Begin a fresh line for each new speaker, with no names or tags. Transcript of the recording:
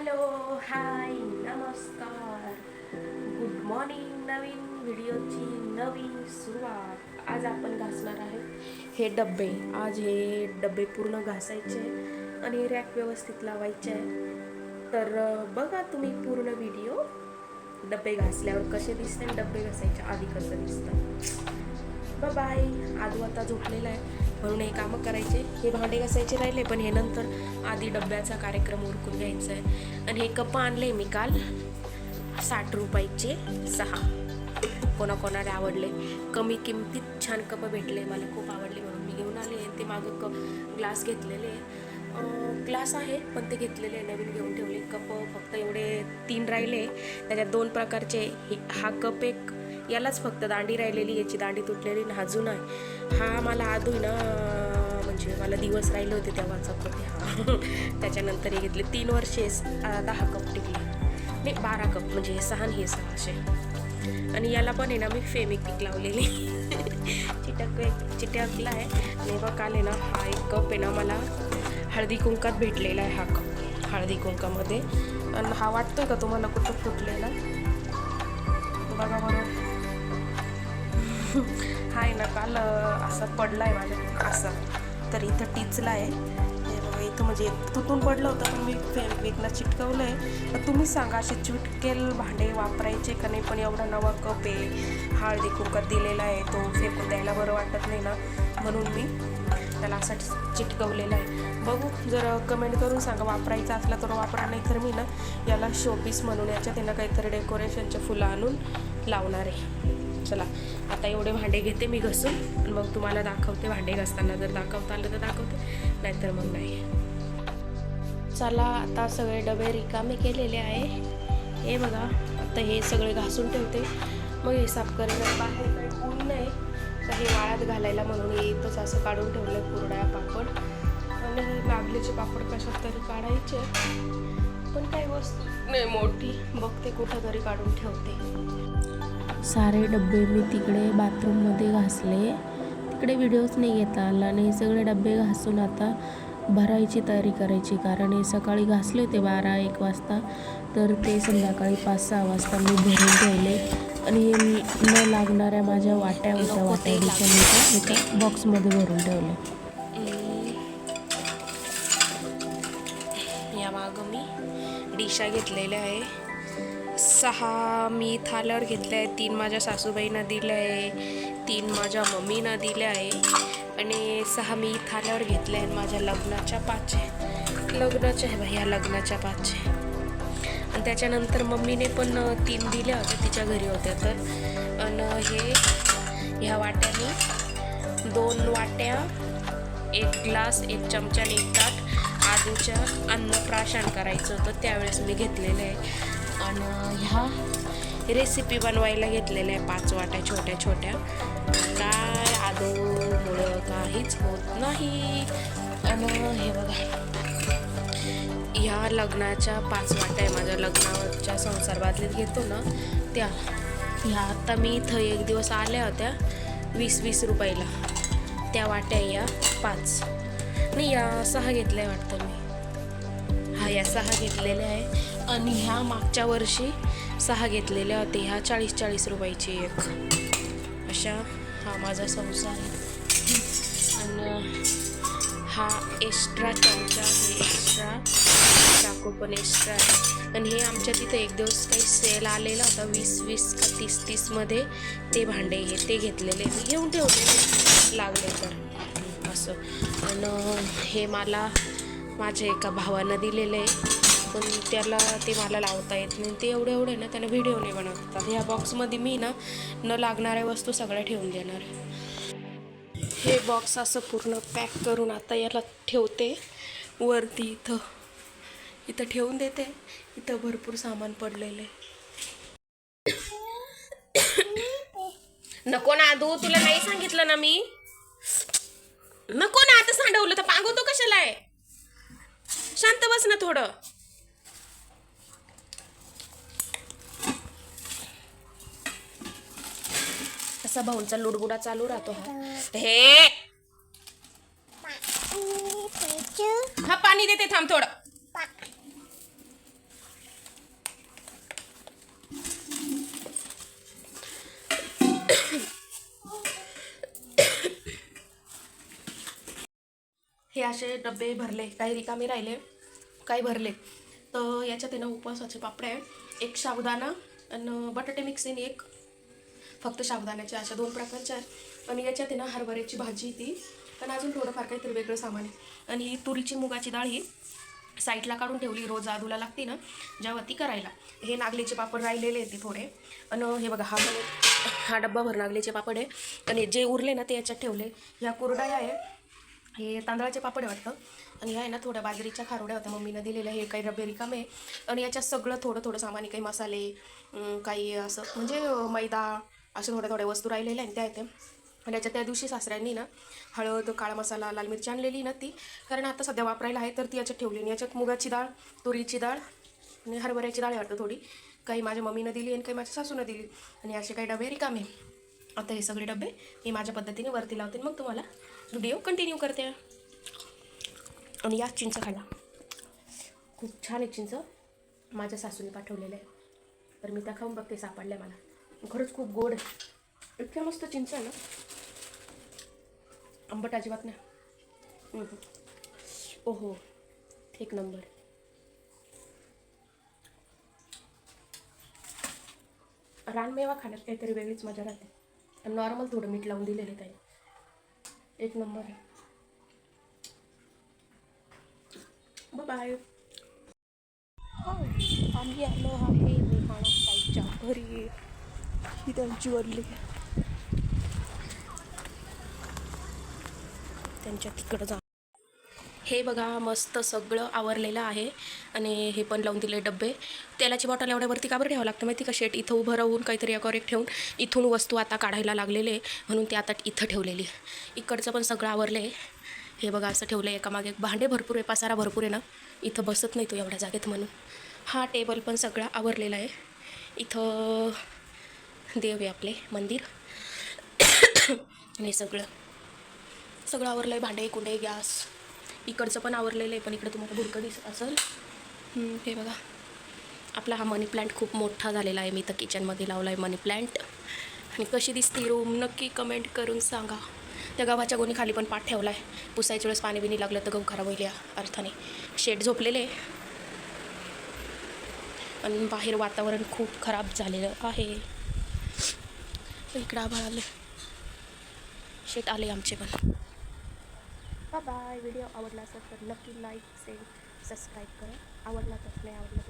Hello hi नमस्कार. Good morning नवीन व्हिडिओची नवीन सुरुवात. आज आपण घासणार आहे हे डबे आज हे डबे पूर्ण घासायचे आणि रॅक व्यवस्थित लावायचे. तर बघा तुम्ही पूर्ण व्हिडिओ डबे घासल्यावर कसे दिसते आणि डबे घासायचे आधी कसं दिसतं. बाय आदू आता झोपलेला आहे. म्हणून हे कामं करायचे. हे भांडे घासायचे राहिले पण हे नंतर आधी डब्याचा कार्यक्रम उरकून घ्यायचा आहे. आणि हे कप आणले मी काल. साठ रुपयाचे सहा. कोणाकोणाला आवडले. कमी किमतीत छान कप भेटले. मला खूप आवडले म्हणून मी घेऊन आले. ते मागं कप ग्लास घेतलेले. ग्लास आहे पण ते घेतलेले नवीन घेऊन ठेवले. कप फक्त एवढे तीन राहिले. त्याच्यात दोन प्रकारचे. हे- हा कप एक यालाच फक्त दांडी राहिलेली याची दांडी तुटलेली ना अजून आहे. हा मला आदू ना म्हणजे मला दिवस राहिले होते तेव्हाचा कप हा त्याच्यानंतर हे घेतले तीन वर्षे दहा कप टिकले. नाही बारा कप म्हणजे हे सहा आणि हे सहा असे आणि याला पण आहे ना मी फेमिक्विक लावलेली. चिटक चिटकला आहे. आणि मग काल आहे ना हा एक कप आहे ना मला हळदी कुंकात भेटलेला आहे हा कप हळदी कुंकामध्ये. आणि हा वाटतोय का तुम्हाला कुठं फुटलेला? बघा बरं. हाय ना काल असं असा पडला आहे माझ्या असं. तर इथं टिचला आहे इथं म्हणजे तुटून पडलं होतं पण मी फेमिक्विकला चिटकवलं आहे तर तुम्ही सांगा असे चिटकेल भांडे वापरायचे का नाही? पण एवढा नवा कप आहे हळदी कुकर दिलेला आहे तो फेकून द्यायला बरं वाटत नाही ना? म्हणून मी त्याला असा चिटकवलेला आहे. बघू जर कमेंट करून सांगा वापरायचा असला तर वापरा नाही तर मी ना याला शोपीस म्हणून याच्यात ना काहीतरी डेकोरेशनचे फुलं आणून लावणार आहे. चला आता एवढे भांडे घेते मी घसून आणि मग तुम्हाला दाखवते भांडे घासताना जर दाखवता आलं तर दाखवते नाहीतर मग नाही. चला आता सगळे डबे रिकामे केलेले आहे. हे बघा आता हे सगळे घासून ठेवते. मग हे साफ करायला बाहेर काही ऊन नाही तर हे वाळ्यात घालायला म्हणून हे इथंच असं काढून ठेवलं कुरड्या पापड. आणि लागलीचे पापड कशात तरी काढायचे. पण काही वस्तू नाही मोठी बघते कुठं तरी काढून ठेवते.
सारे डबे मी तिकडे बाथरूममध्ये घासले. तिकडे व्हिडिओज नाही घेता आला आणि हे सगळे डबे घासून आता भरायची तयारी करायची. कारण हे सकाळी घासले होते बारा एक वाजता. तर ते संध्याकाळी पाच सहा वाजता मी भरून ठेवले. आणि हे न लागणाऱ्या माझ्या वाट्या होत्या वाट्या दिवसांनी एका बॉक्समध्ये भरून ठेवले.
या मागं मी डिशा घेतलेल्या आहे. सहा मी थाल्यावर घेतल्या आहे तीन माझ्या सासूबाईंना दिलं आहे तीन माझ्या मम्मीनं दिल्या आहे आणि सहा मी थाल्यावर घेतलं आहेत माझ्या लग्नाच्या पाचशे लग्नाच्या आहे बाई ह्या लग्नाच्या पाचशे आणि त्याच्यानंतर मम्मीने पण तीन दिल्या होत्या तिच्या घरी होत्या तर. आणि हे ह्या वाट्याने दोन वाट्या एक ग्लास एक चमचा एक ताट आदूच्या अन्नप्राशन करायचं होतं त्यावेळेस मी घेतलेलं आहे. आणि ह्या रेसिपी बनवायला घेतलेल्या आहे पाच वाट्या छोट्या छोट्या. काय आदोमुळं काहीच होत नाही. आणि हे बघा. ह्या लग्नाच्या पाच वाट्या आहे. माझ्या लग्नाच्या संसार बादलीत घेतो ना त्या. ह्या आता मी इथं एक दिवस आल्या होत्या वीस वीस रुपयाला. त्या वाट्या या पाच. नाही या सहा घेतल्या वाटतं मी. हा या सहा घेतलेल्या आहे. आणि ह्या मागच्या वर्षी सहा घेतलेल्या होत्या. ह्या चाळीस चाळीस रुपयाची एक. अशा हा माझा संसार आहे. आणि हा एक्स्ट्रा चमचा हे एक्स्ट्रा चाकू पण एक्स्ट्रा आहे. आणि हे आमच्या तिथे एक दिवस काही सेल आलेला होता. वीस वीस का तीस तीसमध्ये ते भांडे हे ते घेतलेले. मी घेऊन ठेवले लागले तर. असं. आणि हे मला माझ्या एका भावानं दिलेलं आहे. पण त्याला ते मला लावता येत नाही. ते एवढे एवढे ना त्यानं व्हिडिओ नाही बनवतात ह्या बॉक्समध्ये मी ना न लागणाऱ्या वस्तू सगळ्या ठेवून देणार हे बॉक्स असं पूर्ण पॅक करून आता याला ठेवते. वरती इथं. इथं ठेवून देते. इथं भरपूर सामान पडलेलं आहे. नको ना आदू तुला नाही सांगितलं ना मी? नको ना आता सांडवलं तर पांगवतो कशाला आहे? शांत बस ना थोडं. असा भाऊंचा लुडबुडा चालू राहतो हा. हे! हा पाणी देते थांब थोडं. हे असे डबे भरले काही रिकामे राहिले काही भरले. तर याच्यात आहे ना उपवासाचे आहे एक साबुदाणा आणि बटाटे मिक्स एक फक्त साबुदाण्याचे अशा दोन प्रकारच्या आहेत. आणि याच्यात आहे ना हरभऱ्याची भाजी ती. पण अजून थोडंफार काहीतरी वेगळं सामान आहे. आणि ही तुरीची मुगाची डाळ ही साईडला काढून ठेवली रोज आदूला लागते ना जेव्हा ती करायला. हे नागलीचे पापड राहिलेले आहेत ते थोडे. आणि हे बघा हा पण हा डब्बा भर नागलीचे पापड आहे. आणि जे उरले ना ते याच्यात ठेवले. ह्या कुरडाया आहे. हे तांदळाचे पापड आहे वाटतं. आणि ह्या आहे ना थोड्या बाजरीच्या खारोड्या होत्या मम्मीनं दिलेल्या. हे काही रब्बे रिकामे आहे. आणि याच्यात सगळं थोडं थोडं सामान आहे. काही मसाले काही असं. म्हणजे मैदा अशा थोड्या थोड्या वस्तू राहिलेल्या आहेत त्या येते आणि याच्यात त्या दिवशी सासऱ्यांनी ना हळद काळा मसाला लाल मिरची आणलेली ना ती. कारण आता सध्या वापरायला आहे तर ती याच्यात ठेवली आणि याच्यात मुगाची डाळ तुरीची डाळ आणि हरभऱ्याची डाळ वाटतं थोडी. काही माझ्या मम्मीनं दिली आणि काही माझ्या सासूनं दिली. आणि असे काही डबे रिकामे आता हे सगळे डबे मी माझ्या पद्धतीने वरती लावते आणि मग तुम्हाला व्हिडिओ कंटिन्यू करते. आणि याच चिंच खायला. खूप छान आहे चिंच. माझ्या सासूने पाठवलेलं आहे. तर मी त्या खाऊन बघते सापडल्या मला. खरंच खूप गोड आहे. इतक्या मस्त चिंच आहे ना? आंबट अजिबात नाही. ओहो एक नंबर. रानमेवा खाण्यात काहीतरी वेगळीच मजा राहते. नॉर्मल थोडं मीठ लावून दिलेलं त्याने. एक नंबर आहे. बाय आम्ही आलो आहे मेहाणा साईडच्या घरी. ही त्यांची वडली त्यांच्या तिकडं जा. हे बघा मस्त सगळं आवरलेलं आहे. आणि हे पण लावून दिले डब्बे तेलाची बॉटल एवढ्यावरती का बरं ठेवावं लागतं माहिती का? शेट इथं उभं राहून काहीतरी एकावर एक ठेवून इथून वस्तू आता काढायला लागलेले म्हणून ते आता इथं ठेवलेली. इकडचं पण सगळं आवरलं आहे हे बघा असं ठेवलं आहे एकामागे भांडे भरपूर आहे. पसारा भरपूर आहे ना. इथं बसत नाही तो एवढ्या जागेत म्हणून. हा टेबल पण सगळा आवरलेला आहे. इथं देव आहे आपले मंदिर. आणि सगळं. सगळं आवरलं आहे भांडे कुंडे गॅस. इकडचं पण आवरलेलं आहे पण इकडं तुम्हाला बुडकं दिसत असेल. हे बघा. आपला हा मनी प्लांट खूप मोठा झालेला आहे. मी तर किचनमध्ये लावला आहे मनी प्लांट आणि कशी दिसते रूम नक्की कमेंट करून सांगा. त्या गव्हाच्या गोणी खाली पण पाठ ठेवला आहे पुसायच्या वेळेस पाणी बिनी लागलं तर गहू खराब होईल या अर्थाने. शेड झोपलेले आणि बाहेर वातावरण खूप खराब झालेलं आहे. इकडं आभाळ आलं. शेत आले आमचे पण. बाय बाय व्हिडिओ आवडला असेल तर नक्की लाईक सेव सबस्क्राईब करा. आवडला तर नाही आवडला तर